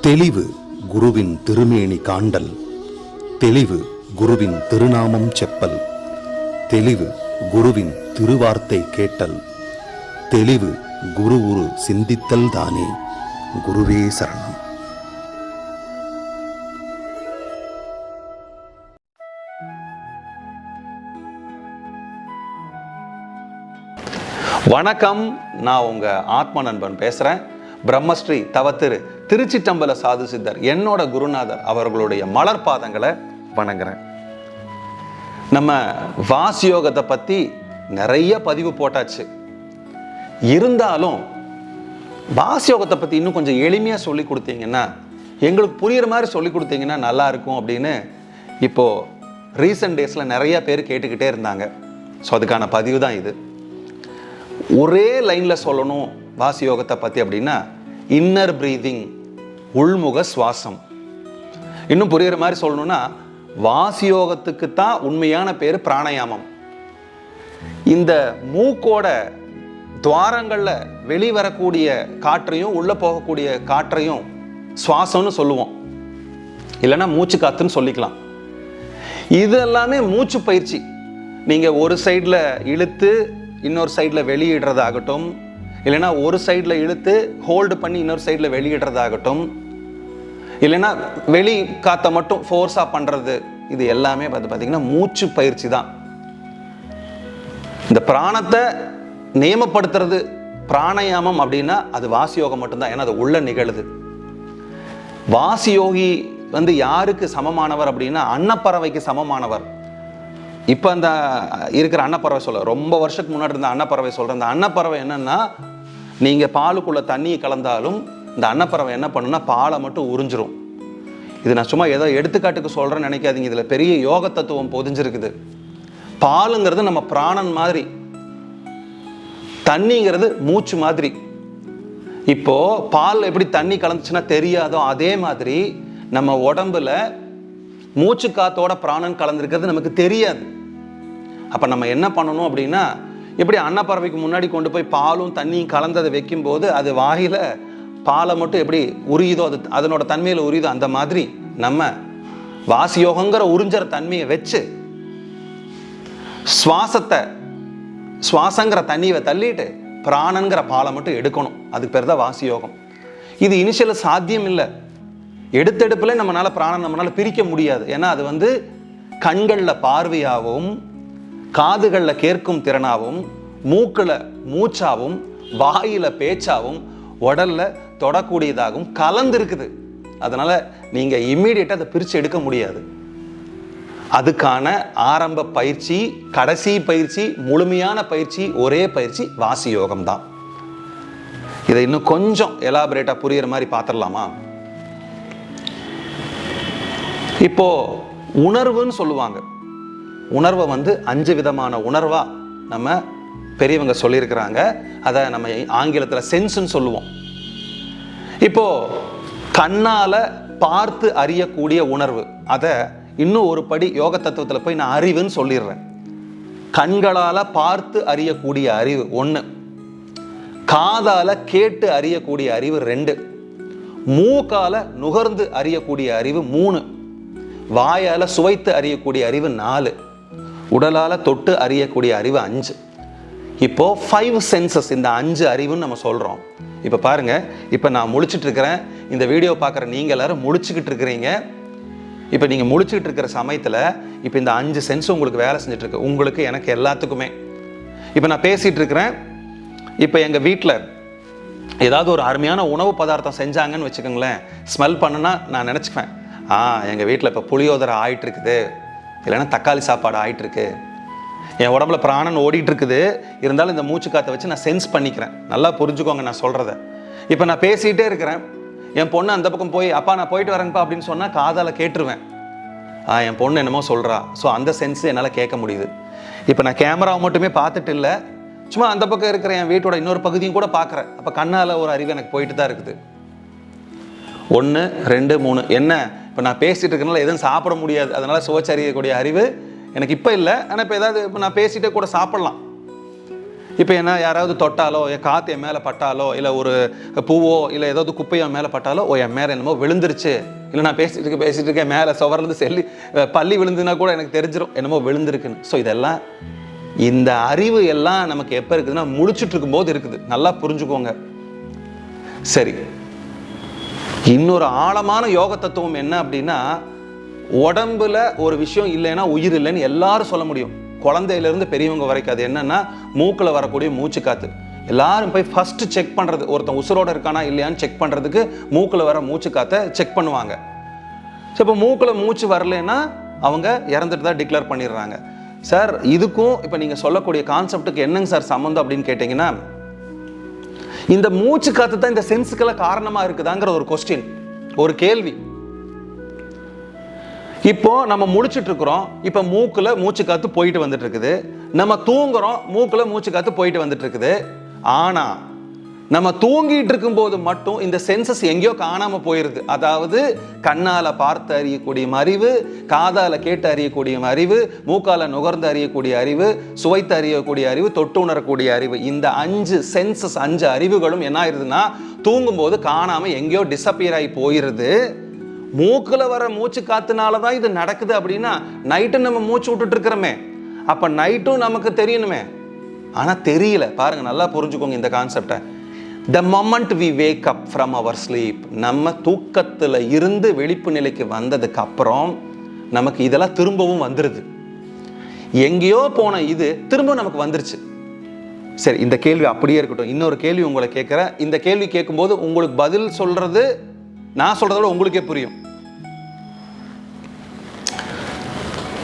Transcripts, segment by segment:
தெளிவு குருவின் திருமேனி காண்டல். தெளிவு குருவின் திருநாமம் செப்பல். தெளிவு குருவின் திருவார்த்தை கேட்டல். தெளிவு குரு உரு சிந்தித்தல் தானே குருவே சரணம். வணக்கம் நான் உங்க ஆத்ம நண்பன் பேசுறேன். பிரம்மஸ்ரீ தவத்திரு திருச்சிட்டம்பல சாது சித்தர் என்னோட குருநாதர் அவர்களுடைய மலர் பாதங்களை வணங்குறேன். நம்ம வாசி யோகத்தை நிறைய பதிவு போட்டாச்சு. இருந்தாலும் வாசி யோகத்தை இன்னும் கொஞ்சம் எளிமையாக சொல்லி கொடுத்தீங்கன்னா எங்களுக்கு புரியுற மாதிரி சொல்லி கொடுத்தீங்கன்னா நல்லா இருக்கும் அப்படின்னு இப்போது ரீசெண்ட் டேஸில் நிறைய பேர் கேட்டுக்கிட்டே இருந்தாங்க. ஸோ அதுக்கான பதிவு தான் இது. ஒரே லைனில் சொல்லணும் வாசி யோகத்தை பற்றி அப்படின்னா இன்னர் பிரீதிங் உள்முக சுவாசம். இன்னும் புரிகிற மாதிரி சொல்லணும்னா வாசியோகத்துக்கு தான் உண்மையான பேர் பிராணாயாமம். இந்த மூக்கோட துவாரங்களில் வெளிவரக்கூடிய காற்றையும் உள்ளே போகக்கூடிய காற்றையும் சுவாசம்னு சொல்லுவோம். இல்லைன்னா மூச்சு காத்துன்னு சொல்லிக்கலாம். இது எல்லாமே மூச்சு பயிற்சி. நீங்கள் ஒரு சைடில் இழுத்து இன்னொரு சைடில் வெளியிடுறதாகட்டும் இல்லைன்னா ஒரு சைடில் இழுத்து ஹோல்டு பண்ணி இன்னொரு சைடில் வெளியிடுறதாகட்டும். இல்லைன்னா வெளி காற்றை மட்டும் ஃபோர்ஸாக பண்ணுறது இது எல்லாமே பார்த்து பார்த்தீங்கன்னா மூச்சு பயிற்சி தான். இந்த பிராணத்தை நியமப்படுத்துறது பிராணாயாமம் அப்படின்னா அது வாசி யோகம் மட்டும்தான் ஏன்னா அது உள்ள நிகழுது. வாசி யோகி வந்து யாருக்கு சமமானவர் அப்படின்னா அன்னப்பறவைக்கு சமமானவர். இப்போ அந்த இருக்கிற அன்னப்பறவை சொல்ல ரொம்ப வருஷத்துக்கு முன்னாடி இருந்த அன்னப்பறவை சொல்கிறேன் அந்த அன்னப்பறவை என்னன்னா நீங்கள் பாலுக்குள்ளே தண்ணியை கலந்தாலும் இந்த அன்னப்பறவை என்ன பண்ணுன்னா பாலை மட்டும் உறிஞ்சிரும். இது நான் சும்மா ஏதோ எடுத்துக்காட்டுக்கு சொல்கிறேன்னு நினைக்காதீங்க. இதில் பெரிய யோக தத்துவம் பொதிஞ்சிருக்குது. பாலுங்கிறது நம்ம பிராணன் மாதிரி. தண்ணிங்கிறது மூச்சு மாதிரி. இப்போது பால் எப்படி தண்ணி கலந்துச்சுன்னா தெரியாதோ அதே மாதிரி நம்ம உடம்புல மூச்சு காத்தோட பிராணன் கலந்துருக்கிறது நமக்கு தெரியாது. அப்போ நம்ம என்ன பண்ணணும் அப்படின்னா எப்படி அன்னப்பறவைக்கு முன்னாடி கொண்டு போய் பாலும் தண்ணியும் கலந்ததை வைக்கும்போது அது வாயில் பாலை மட்டும் எப்படி உரியுதோ அது அதனோட தன்மையில் உரியுதோ அந்த மாதிரி நம்ம வாசியோகங்கிற உறிஞ்சற தன்மையை வச்சு சுவாசத்தை சுவாசங்கிற தண்ணியை தள்ளிட்டு பிராணங்கிற பாலை மட்டும் எடுக்கணும். அதுக்கு பேர் தான் வாசி யோகம் இது இனிஷியல் சாத்தியம் இல்லை. எடுத்தெடுப்பில் நம்மளால் பிராணம் நம்மளால் பிரிக்க முடியாது. ஏன்னா அது வந்து கண்களில் பார்வையாகவும் காதுகளில் கேட்கும் திறனாகவும் மூக்கில் மூச்சாவும் வாயில் பேச்சாவும் உடலில் தொடக்கூடியதாகவும் கலந்துருக்குது. அதனால் நீங்கள் இம்மீடியட்டாக அதை பிரித்து எடுக்க முடியாது. அதுக்கான ஆரம்ப பயிற்சி கடைசி பயிற்சி முழுமையான பயிற்சி ஒரே பயிற்சி வாசி யோகம் தான். இதை இன்னும் கொஞ்சம் எலாபரேட்டாக புரிகிற மாதிரி பார்த்துடலாமா? இப்போ உணர்வுன்னு சொல்லுவாங்க. உணர்வை வந்து அஞ்சு விதமான உணர்வாக நம்ம பெரியவங்க சொல்லியிருக்கிறாங்க. அதை நம்ம ஆங்கிலத்தில் சென்ஸ்ன்னு சொல்லுவோம். இப்போது கண்ணால் பார்த்து அறியக்கூடிய உணர்வு. அதை இன்னும் ஒரு படி யோக தத்துவத்தில் போய் நான் அறிவுன்னு சொல்லிடுறேன். கண்களால் பார்த்து அறியக்கூடிய அறிவு ஒன்று காதால் கேட்டு அறியக்கூடிய அறிவு ரெண்டு. மூக்கால நுகர்ந்து அறியக்கூடிய அறிவு மூணு. வாயால் சுவைத்து அறியக்கூடிய அறிவு நாலு. உடலால் தொட்டு அறியக்கூடிய அறிவு அஞ்சு. இப்போது ஃபைவ் சென்சஸ் இந்த அஞ்சு அறிவுன்னு நம்ம சொல்கிறோம் இப்போ பாருங்கள் இப்போ நான் முழிச்சிட்டு இருக்கிறேன் இந்த வீடியோ பார்க்குற நீங்கள் எல்லோரும் முழிச்சுக்கிட்டு இருக்கிறீங்க இப்போ நீங்கள் முழிச்சுக்கிட்டு இருக்கிற சமயத்தில் இப்போ இந்த அஞ்சு சென்ஸ் உங்களுக்கு வேலை செஞ்சுட்டு உங்களுக்கு எனக்கு எல்லாத்துக்குமே. இப்போ நான் பேசிகிட்டு இருக்கிறேன் இப்போ எங்கள் வீட்டில் ஏதாவது ஒரு அருமையான உணவு பதார்த்தம் செஞ்சாங்கன்னு வச்சுக்கோங்களேன். ஸ்மெல் பண்ணுன்னா நான் நினச்சிக்குவேன். ஆ எங்கள் வீட்டில் இப்போ புளியோதரை ஆயிட்டு இருக்குது இல்லைன்னா தக்காளி சாப்பாடு ஆயிட்டுருக்கு. என் உடம்புல பிராணன் ஓடிட்டு இருக்குது இருந்தாலும் இந்த மூச்சு காற்றை வச்சு நான் சென்ஸ் பண்ணிக்கிறேன். நல்லா புரிஞ்சுக்கோங்க நான் சொல்கிறத இப்போ நான் பேசிகிட்டே இருக்கிறேன். என் பொண்ணு அந்த பக்கம் போய் அப்பா நான் போயிட்டு வரேன்ப்பா அப்படின்னு சொன்னால் காதால் கேட்டுருவேன். ஆ என் பொண்ணு என்னமோ சொல்கிறா ஸோ அந்த சென்ஸ் என்னால் கேட்க முடியுது. இப்போ நான் கேமராவை மட்டுமே பார்த்துட்டு இல்லை. சும்மா அந்த பக்கம் இருக்கிற என் வீட்டோட இன்னொரு பகுதியும் கூட பார்க்குறேன். அப்போ கண்ணால் ஒரு அறிவு எனக்கு போயிட்டு தான் இருக்குது. ஒன்று ரெண்டு மூணு. என்ன? இப்போ நான் பேசிட்டு இருக்கனால எதுவும் சாப்பிட முடியாது. அதனால சுவைச்சறியக்கூடிய அறிவு எனக்கு இப்போ இல்லை. ஆனால் இப்போ ஏதாவது இப்போ நான் பேசிட்டே கூட சாப்பிடலாம். இப்போ என்ன யாராவது தொட்டாலோ என் காற்று என் மேலே பட்டாலோ இல்லை ஒரு பூவோ இல்லை ஏதாவது குப்பையோ மேலே பட்டாலோ ஓ என் மேலே என்னமோ விழுந்துருச்சு. இல்லை நான் பேசிட்டு இருக்கேன் பேசிட்டு இருக்கேன் மேலே சுவர்லேருந்து செல்லி பள்ளி விழுந்துனா கூட எனக்கு தெரிஞ்சிடும் என்னமோ விழுந்திருக்குன்னு. ஸோ இதெல்லாம் இந்த அறிவு எல்லாம் நமக்கு எப்போ இருக்குதுன்னா முடிச்சுட்டு இருக்கும்போது இருக்குது. நல்லா புரிஞ்சுக்கோங்க. சரி. இன்னொரு ஆழமான யோக தத்துவம் என்ன அப்படின்னா உடம்புல ஒரு விஷயம் இல்லைன்னா உயிர் இல்லைன்னு எல்லாரும் சொல்ல முடியும். குழந்தையிலேருந்து பெரியவங்க வரைக்கும் அது என்னன்னா மூக்கில் வரக்கூடிய மூச்சு காத்து. எல்லாரும் போய் ஃபர்ஸ்ட் செக் பண்ணுறது ஒருத்தன் உசுரோட இருக்கானா இல்லையான்னு செக் பண்ணுறதுக்கு மூக்கில் வர மூச்சு காற்றை செக் பண்ணுவாங்க. ஸோ இப்போ மூக்கில் மூச்சு வரலன்னா அவங்க இறந்துட்டு தான் டிக்ளேர் பண்ணிடுறாங்க. சார் இதுக்கும் இப்போ நீங்கள் சொல்லக்கூடிய கான்செப்ட்டுக்கு என்னங்க சார் சம்மந்தம் அப்படின்னு கேட்டிங்கன்னா இந்த மூச்சு காத்து தான் இந்த சென்ஸுக்கெல்லாம் காரணமா இருக்குதாங்கிற ஒரு கொஸ்டின் ஒரு கேள்வி. இப்போ நம்ம முடிச்சுட்டு இருக்கிறோம். இப்போ மூக்குல மூச்சு காத்து போயிட்டு வந்துட்டு இருக்குது. நம்ம தூங்குறோம் மூக்குல மூச்சு காத்து போயிட்டு வந்துட்டு இருக்குது. ஆனா நம்ம தூங்கிட்டு இருக்கும்போது மட்டும் இந்த சென்சஸ் எங்கேயோ காணாமல் போயிருது. அதாவது கண்ணால் பார்த்து அறியக்கூடிய அறிவு காதால் கேட்டு அறியக்கூடிய அறிவு மூக்கால் நுகர்ந்து அறியக்கூடிய அறிவு சுவைத்து அறியக்கூடிய அறிவு தொட்டு உணரக்கூடிய அறிவு. இந்த அஞ்சு சென்சஸ் அஞ்சு அறிவுகளும் என்ன ஆயிருதுன்னா தூங்கும்போது காணாமல் எங்கேயோ டிசப்பியர் ஆகி போயிருது. மூக்கில் வர மூச்சு காத்துனால தான் இது நடக்குது அப்படின்னா நைட்டு நம்ம மூச்சு விட்டுட்டு இருக்கிறோமே அப்போ நைட்டும் நமக்கு தெரியணுமே. ஆனால் தெரியல. பாருங்க நல்லா புரிஞ்சுக்கோங்க இந்த கான்செப்டை the moment we wake up from our sleep நம்ம தூக்கத்தில் இருந்து விழிப்பு நிலைக்கு வந்ததுக்கு அப்புறம் நமக்கு இதெல்லாம் திரும்பவும் வந்துடுது எங்கேயோ போன இது திரும்ப நமக்கு வந்துருச்சு. சரி இந்த கேள்வி அப்படியே இருக்கட்டும். இன்னொரு கேள்வி உங்களை கேட்குறேன். இந்த கேள்வி கேட்கும்போது உங்களுக்கு பதில் சொல்கிறது நான் சொல்கிறத விட உங்களுக்கே புரியும்.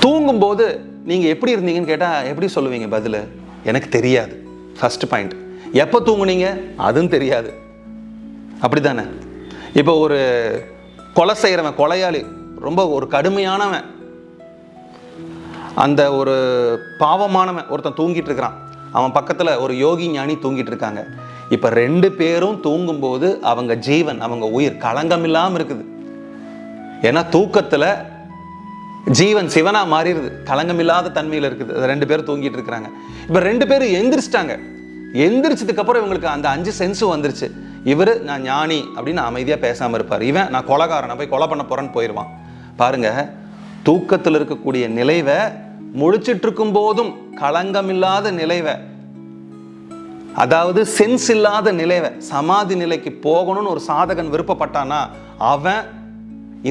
தூங்கும்போது நீங்கள் எப்படி இருந்தீங்கன்னு கேட்டால் எப்படி சொல்லுவீங்க பதில்? எனக்கு தெரியாது. ஃபர்ஸ்ட் பாயிண்ட் எப்போ தூங்குனீங்க? அதுவும் தெரியாது. அப்படி தானே இப்போ ஒரு கொலை செய்கிறவன் கொலையாளி ரொம்ப ஒரு கடுமையானவன் அந்த ஒரு பாவமானவன் ஒருத்தன் தூங்கிட்டு இருக்கிறான். அவன் பக்கத்தில் ஒரு யோகி ஞானி தூங்கிட்டு இருக்காங்க. இப்போ ரெண்டு பேரும் தூங்கும்போது அவங்க ஜீவன் அவங்க உயிர் களங்கம் இல்லாமல் இருக்குது. ஏன்னா தூக்கத்தில் ஜீவன் சிவனாக மாறிடுது. களங்கம் இல்லாத தன்மையில் இருக்குது. ரெண்டு பேரும் தூங்கிட்டு இருக்கிறாங்க. இப்போ ரெண்டு பேரும் எந்திரிச்சிட்டாங்க. எந்திரிச்சதுக்கு அப்புறம் இவங்களுக்கு அந்த அஞ்சு சென்ஸும் வந்துருச்சு. இவர் நான் ஞானி அப்படின்னு அமைதியாக பேசாமல் இருப்பார். இவன் நான் கொலகாரனை போய் கொலை பண்ண போகிறேன்னு போயிடுவான் பாருங்க தூக்கத்தில் இருக்கக்கூடிய நிலைவை முழிச்சிட்டு இருக்கும் போதும் களங்கமில்லாத நிலைவை அதாவது சென்ஸ் இல்லாத நிலைவை சமாதி நிலைக்கு போகணும்னு ஒரு சாதகன் விருப்பப்பட்டானா அவன்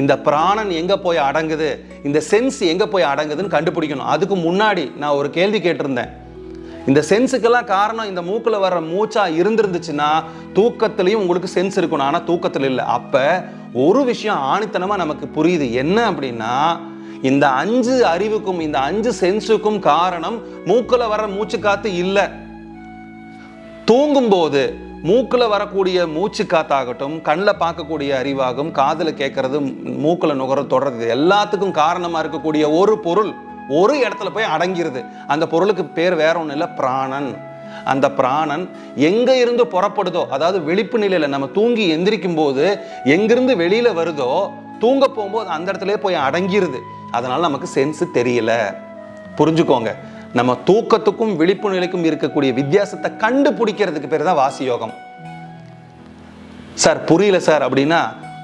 இந்த பிராணன் எங்கே போய் அடங்குது இந்த சென்ஸ் எங்கே போய் அடங்குதுன்னு கண்டுபிடிக்கணும். அதுக்கு முன்னாடி நான் ஒரு கேள்வி கேட்டிருந்தேன். இந்த சென்ஸுக்கெல்லாம் காரணம் இந்த மூக்கில் வர்ற மூச்சா இருந்திருந்துச்சுன்னா தூக்கத்துலேயும் உங்களுக்கு சென்ஸ் இருக்கணும். ஆனால் தூக்கத்தில் இல்லை. அப்போ ஒரு விஷயம் ஆணித்தனமாக நமக்கு புரியுது. என்ன அப்படின்னா இந்த அஞ்சு அறிவுக்கும் இந்த அஞ்சு சென்ஸுக்கும் காரணம் மூக்கில் வர மூச்சு காத்து இல்லை. தூங்கும்போது மூக்கில் வரக்கூடிய மூச்சு காத்தாகட்டும் கண்ணில் பார்க்கக்கூடிய அறிவாகும் காதில் கேட்கறது மூக்கில் நுகர தொடர்றது எல்லாத்துக்கும் காரணமாக இருக்கக்கூடிய ஒரு பொருள். ஒரு இடத்துல போய் அடங்கிருது. அந்த பொருளுக்கு பேர் வேற ஒன்றும் இல்லை பிராணன். அந்த பிராணன் எங்க இருந்து புறப்படுதோ அதாவது விழிப்பு நிலையில நம்ம தூங்கி எந்திரிக்கும் போது எங்கிருந்து வெளியில வருதோ தூங்க போகும்போது அந்த இடத்துல போய் அடங்கிருது. அதனால நமக்கு சென்ஸ் தெரியல. புரிஞ்சுக்கோங்க. நம்ம தூக்கத்துக்கும் விழிப்பு நிலைக்கும் இருக்கக்கூடிய வித்தியாசத்தை கண்டுபிடிக்கிறதுக்கு பேர் தான் வாசி யோகம் சார் புரியல சார் அப்படின்னா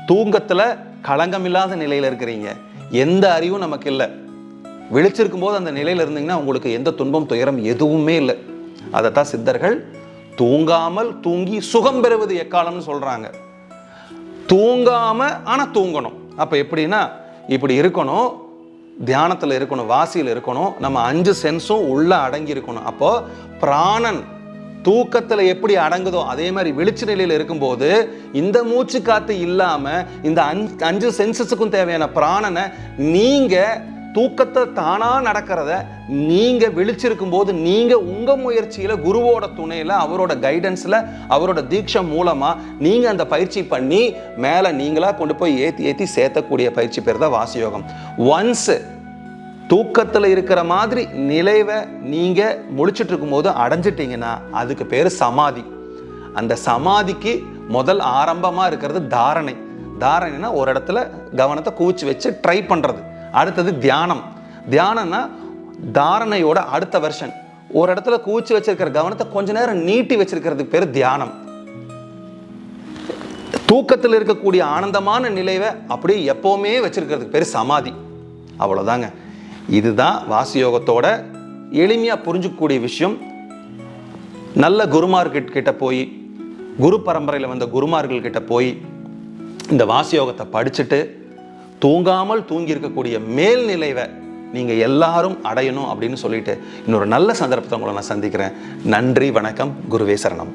தூங்கத்துல களங்கமில்லாத நிலையில இருக்கிறீங்க. எந்த அறிவும் நமக்கு இல்லை. விழிச்சிருக்கும் போது அந்த நிலையில் இருந்தீங்கன்னா உங்களுக்கு எந்த துன்பம் துயரம் எதுவுமே இல்லை. அதைத்தான் சித்தர்கள் தூங்காமல் தூங்கி சுகம் பெறுவது எக்காலம்னு சொல்கிறாங்க தூங்காம ஆனால் தூங்கணும். அப்போ எப்படின்னா இப்படி இருக்கணும் தியானத்தில் இருக்கணும் வாசியில் இருக்கணும் நம்ம அஞ்சு சென்ஸும் உள்ளே அடங்கி இருக்கணும். பிராணன் தூக்கத்தில் எப்படி அடங்குதோ அதே மாதிரி விழிச்சு நிலையில் இருக்கும்போது இந்த மூச்சு காற்று இல்லாமல் இந்த அஞ்சு அஞ்சு சென்சஸுக்கும் தேவையான பிராணனை நீங்கள் தூக்கத்தை தானாக நடக்கிறத நீங்கள் விழிச்சிருக்கும் போது நீங்கள் உங்கள் முயற்சியில் குருவோட துணையில் அவரோட கைடன்ஸில் அவரோட தீட்சை மூலமாக நீங்கள் அந்த பயிற்சி பண்ணி மேலே நீங்களாக கொண்டு போய் ஏற்றி ஏற்றி சேர்த்தக்கூடிய பயிற்சி பேர் தான் வாசியோகம். ஒன்ஸு தூக்கத்தில் இருக்கிற மாதிரி நிலைவை நீங்கள் முழிச்சிட்டு இருக்கும்போது அடைஞ்சிட்டிங்கன்னா அதுக்கு பேர் சமாதி. அந்த சமாதிக்கு முதல் ஆரம்பமாக இருக்கிறது தாரணை. தாரணைனா ஒரு இடத்துல கவனத்தை கூச்சி வச்சு ட்ரை பண்ணுறது அடுத்தது தியானம். தியானம்னா தாரணையோட அடுத்த வெர்ஷன் ஒரு இடத்துல கூச்சி வச்சிருக்கிற கவனத்தை கொஞ்ச நேரம் நீட்டி வச்சிருக்கிறதுக்கு பேர் தியானம். தூக்கத்தில் இருக்கக்கூடிய ஆனந்தமான நிலைவை அப்படியே எப்போவுமே வச்சிருக்கிறதுக்கு பேர் சமாதி. அவ்வளோதாங்க இதுதான் வாசியோகத்தோட எளிமையாக புரிஞ்சுக்கக்கூடிய விஷயம். நல்ல குருமார்கிட்ட போய் குரு பரம்பரையில் வந்த குருமார்கள் கிட்ட போய் இந்த வாசியோகத்தை படிச்சுட்டு தூங்காமல் தூங்கியிருக்கக்கூடிய மேல்நிலைவை நீங்கள் எல்லாரும் அடையணும் அப்படின்னு சொல்லிட்டு இன்னொரு நல்ல சந்தர்ப்பத்தை உங்களை நான் சந்திக்கிறேன். நன்றி வணக்கம் குருவே சரணம்.